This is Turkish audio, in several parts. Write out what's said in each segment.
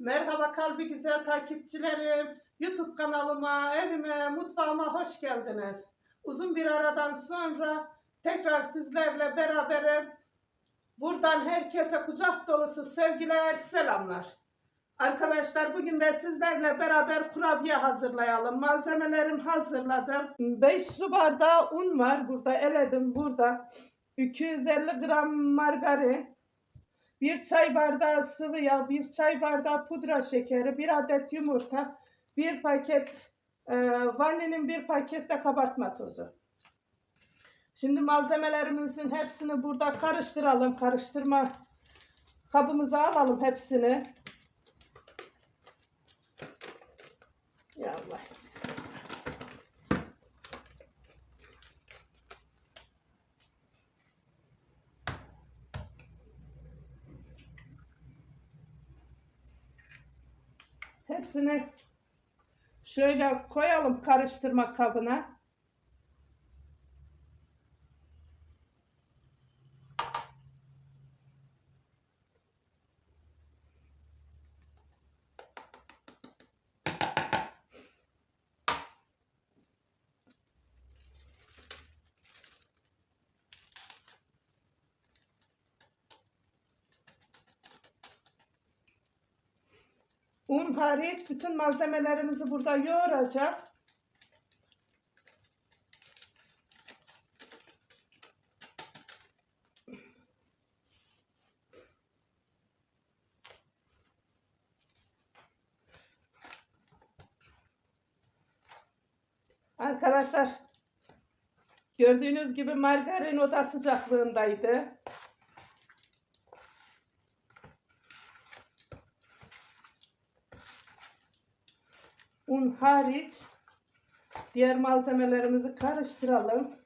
Merhaba kalbi güzel takipçilerim. YouTube kanalıma, evime, mutfağıma hoş geldiniz. Uzun bir aradan sonra tekrar sizlerle beraberim. Buradan herkese kucak dolusu sevgiler, selamlar. Arkadaşlar bugün de sizlerle beraber kurabiye hazırlayalım. Malzemelerim hazırladım. 5 su bardağı un var burada, eledim burada. 250 gram margarin, bir çay bardağı sıvı yağ, bir çay bardağı pudra şekeri, bir adet yumurta, bir paket e, vanilin, bir paket de kabartma tozu. Şimdi malzemelerimizin hepsini burada karıştıralım. Karıştırma kabımıza alalım hepsini. Ya Allah. Hepsini şöyle koyalım karıştırma kabına. Un hariç bütün malzemelerimizi burada yoğuracağım. Arkadaşlar gördüğünüz gibi margarin oda sıcaklığındaydı. Un hariç diğer malzemelerimizi karıştıralım.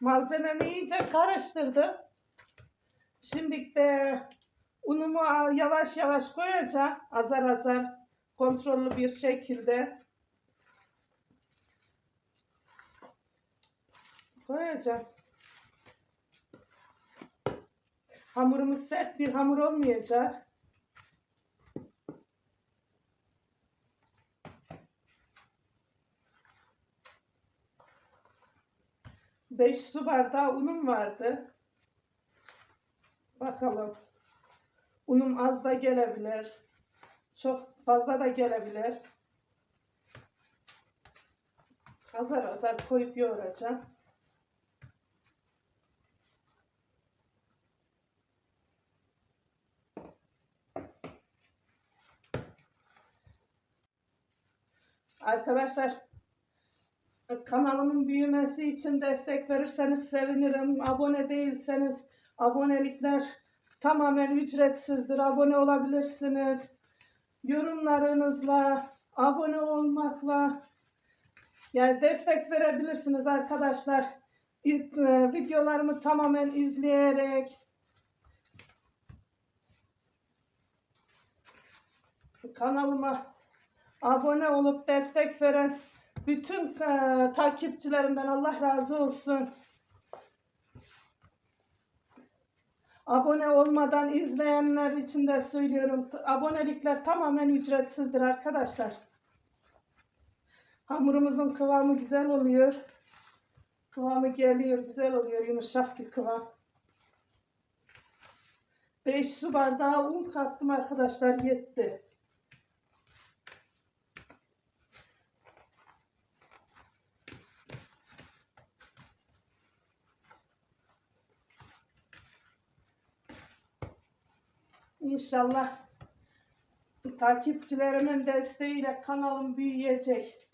Malzememi iyice karıştırdım. Şimdi de unumu yavaş yavaş koyacağım. Azar azar kontrollü bir şekilde koyacağım. Hamurumuz sert bir hamur olmayacak. Beş su bardağı unum vardı. Bakalım. Unum az da gelebilir. Çok fazla da gelebilir. Azar azar koyup yoğuracağım. Arkadaşlar kanalımın büyümesi için destek verirseniz sevinirim. Abone değilseniz abonelikler tamamen ücretsizdir. Abone olabilirsiniz. Yorumlarınızla, abone olmakla yani destek verebilirsiniz arkadaşlar. E, videolarımı tamamen izleyerek kanalıma abone olup destek veren bütün e, takipçilerimden Allah razı olsun. Abone olmadan izleyenler için de söylüyorum. Abonelikler tamamen ücretsizdir arkadaşlar. Hamurumuzun kıvamı güzel oluyor. Kıvamı geliyor, güzel oluyor. Yumuşak bir kıvam. 5 su bardağı un kattım arkadaşlar. Yetti. İnşallah takipçilerimin desteğiyle kanalım büyüyecek.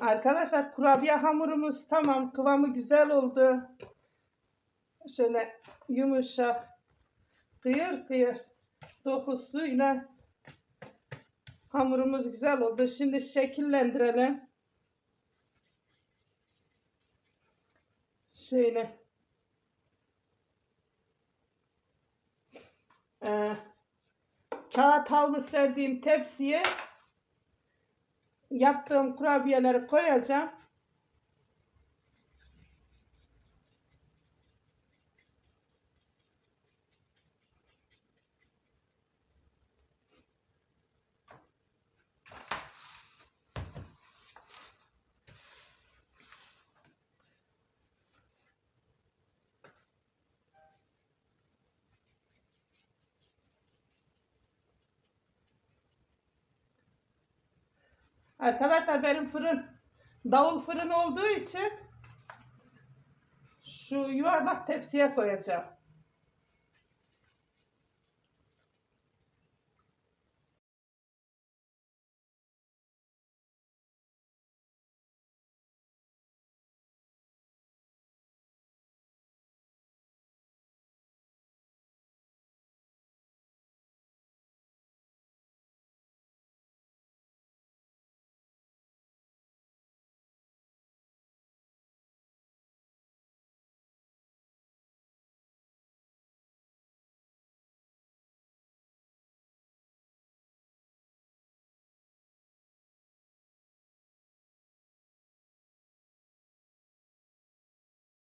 Arkadaşlar kurabiye hamurumuz tamam. Kıvamı güzel oldu. Şöyle yumuşak. Kıyır kıyır dokusuyla hamurumuz güzel oldu. Şimdi şekillendirelim. Şöyle. Ee, kağıt havlu serdiğim tepsiye yaptığım kurabiyeleri koyacağım. Arkadaşlar benim fırın davul fırın olduğu için şu yuvarlak tepsiye koyacağım.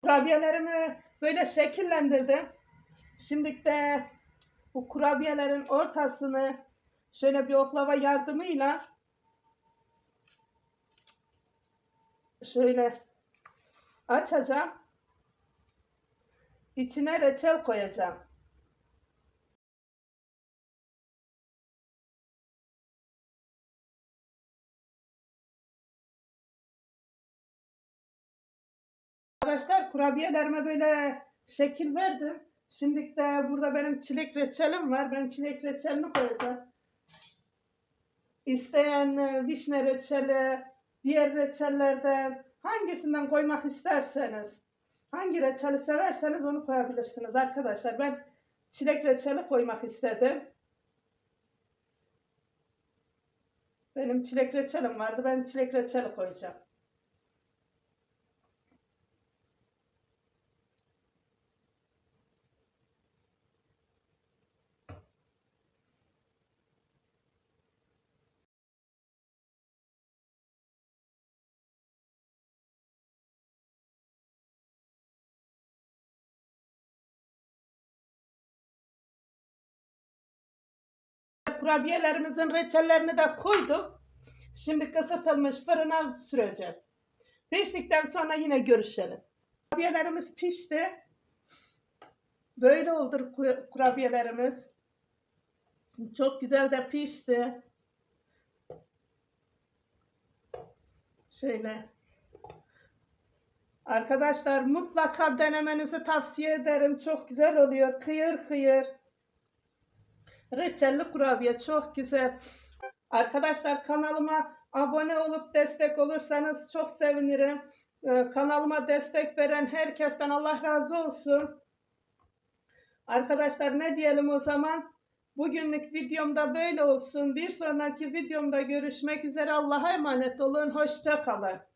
Kurabiyelerimi böyle şekillendirdim. Şimdi de bu kurabiyelerin ortasını şöyle bir oklava yardımıyla şöyle açacağım. İçine reçel koyacağım. Arkadaşlar kurabiyelerime böyle şekil verdim. Şimdi de burada benim çilek reçelim var. Ben çilek reçelini koyacağım. İsteyen e, vişne reçeli, diğer reçellerden hangisinden koymak isterseniz, hangi reçeli severseniz onu koyabilirsiniz arkadaşlar. Ben çilek reçeli koymak istedim. Benim çilek reçelim vardı. Ben çilek reçeli koyacağım. Kurabiyelerimizin reçellerini de koydum. Şimdi kısıtılmış fırına süreceğim. Piştikten sonra yine görüşelim. Kurabiyelerimiz pişti. Böyle oldu ku- kurabiyelerimiz. Çok güzel de pişti. Şöyle. Arkadaşlar mutlaka denemenizi tavsiye ederim. Çok güzel oluyor. Kıyır kıyır. Reçelli kurabiye çok güzel. Arkadaşlar kanalıma abone olup destek olursanız çok sevinirim. Ee, kanalıma destek veren herkesten Allah razı olsun. Arkadaşlar ne diyelim o zaman? Bugünlük videomda böyle olsun. Bir sonraki videomda görüşmek üzere. Allah'a emanet olun. Hoşça kalın.